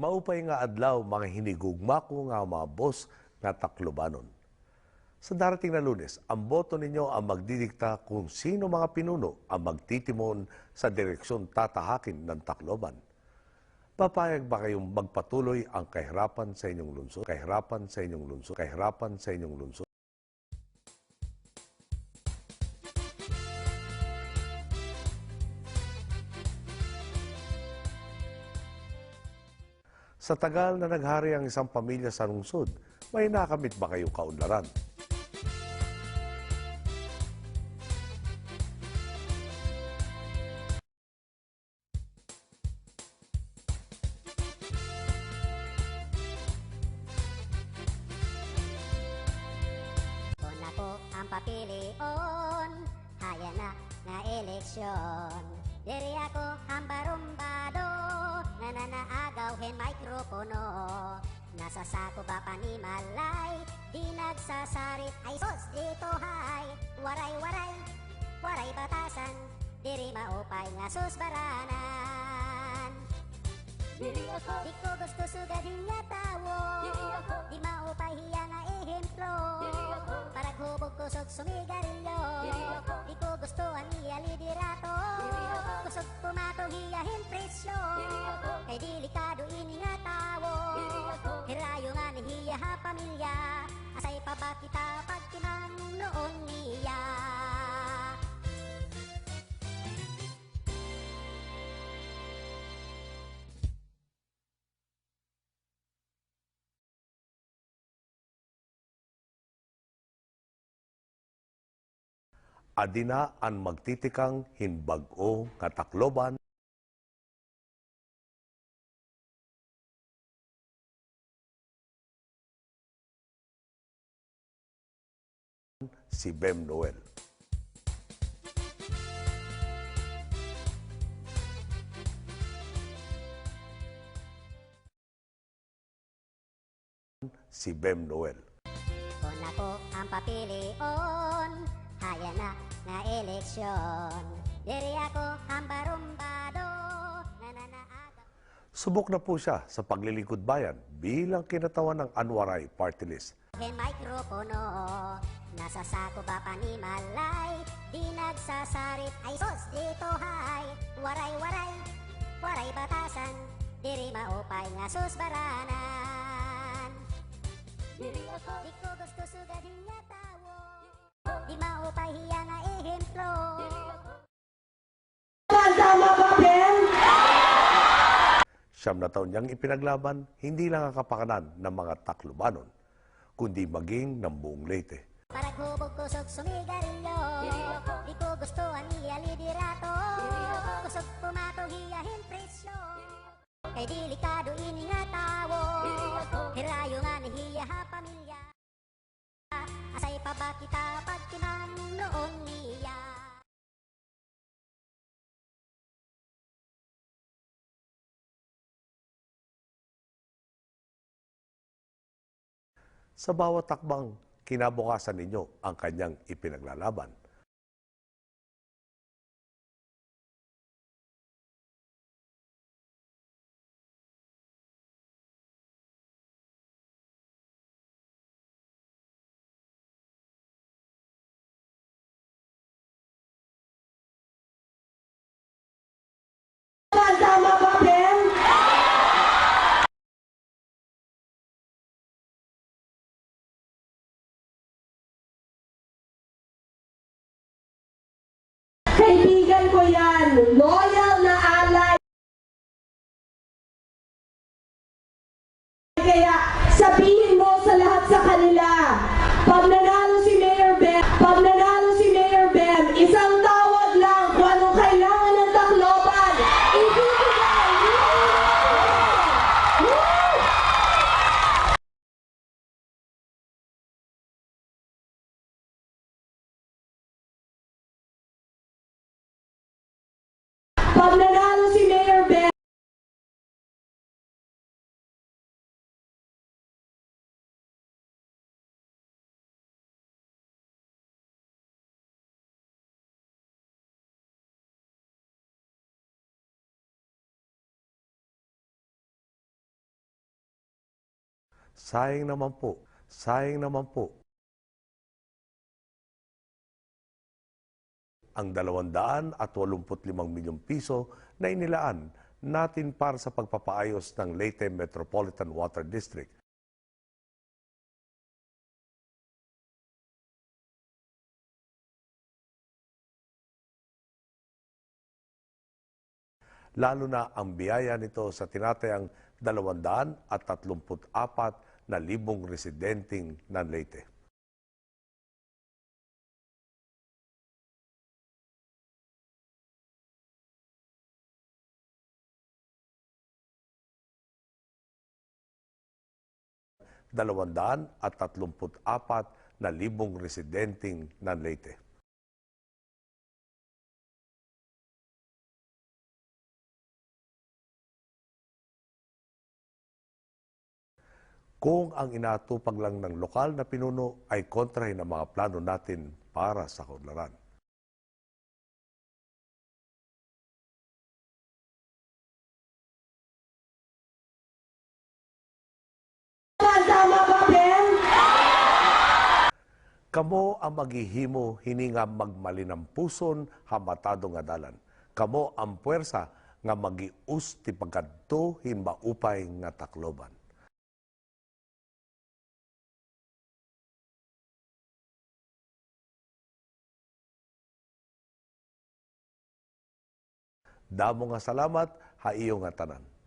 Maupay nga adlaw mga hinigugma ko nga mga boss nga taklobanon. Sa darating na lunes, ang boto ninyo ang magdidikta kung sino mga pinuno ang magtitimon sa direksyon tatahakin ng Tacloban. Papayag ba kayong magpatuloy ang kahirapan sa inyong lungsod? Kahirapan sa inyong lungsod? Kahirapan sa inyong lungsod? Sa tagal na naghari ang isang pamilya sa lungsod, may nakamit ba kayong kaunlaran? Kung ako ang papilion, haya na nga eleksyon. Diri ako ang barumbado, nananaagaw hen mikropono. Nasa sako ba panimalay, di nagsasarit ay sos dito hay. Waray waray, waray batasan, diri maupay nga sus baranan. Diri ako, di ko gusto Kita pag noon niya. Adina ang magtitikang hinbag-o nga Tacloban si Bem Noel. Si Bem Noel. Kung ako ang papilion, haya na nga eleksyon. Diri ako ang barumbado, nananaagaw. Subok na po siya sa paglilingkod bayan bilang kinatawan ng Anwaray Party List. Hen mikropono, nasa sako ba panimalay, di nagsasarit ay sos dito hay. Waray waray, waray batasan, diri maupay nga sus baranan. Diri ako, di ko gusto sugadin nga tawo, di maupay hiya nga ehemplo. Tama ba, Ben? Siyam na taon niyang ipinaglaban hindi lang ang kapakanan ng mga Taclobanon, kundi maging ng buong Leyte. Para hubog kusog sumigarilyo. Di ko gusto ang iya liderato. Kusog pumato hiyahin presyo. Kay delikado ini nga tawo Hirayo nga ni hiya ha pamilya. Asay pa ba kita pag noon niya? Sa bawat takbang, kinabukasan ninyo ang kanyang ipinaglalaban. Pag nanalo si Mayor Ben, Sayang naman po, sayang naman po. Ang 285 milyong piso na inilaan natin para sa pagpapaayos ng Leyte Metropolitan Water District. lalo na ang biyaya nito sa tinatayang 234 na libong residenteng ng Leyte. Dalawandaan at tatlumput apat na libong residenteng ng Leyte. kung ang inatupag lang ng lokal na pinuno ay kontrahin ang mga plano natin para sa kaunlaran. Kamo ang maghihimo hininga magmalinang puson hamatado nga dalan. Kamo ang puwersa nga magius ti pagkadto himbaupay nga takloban. Damo nga salamat, haiyo nga tanan.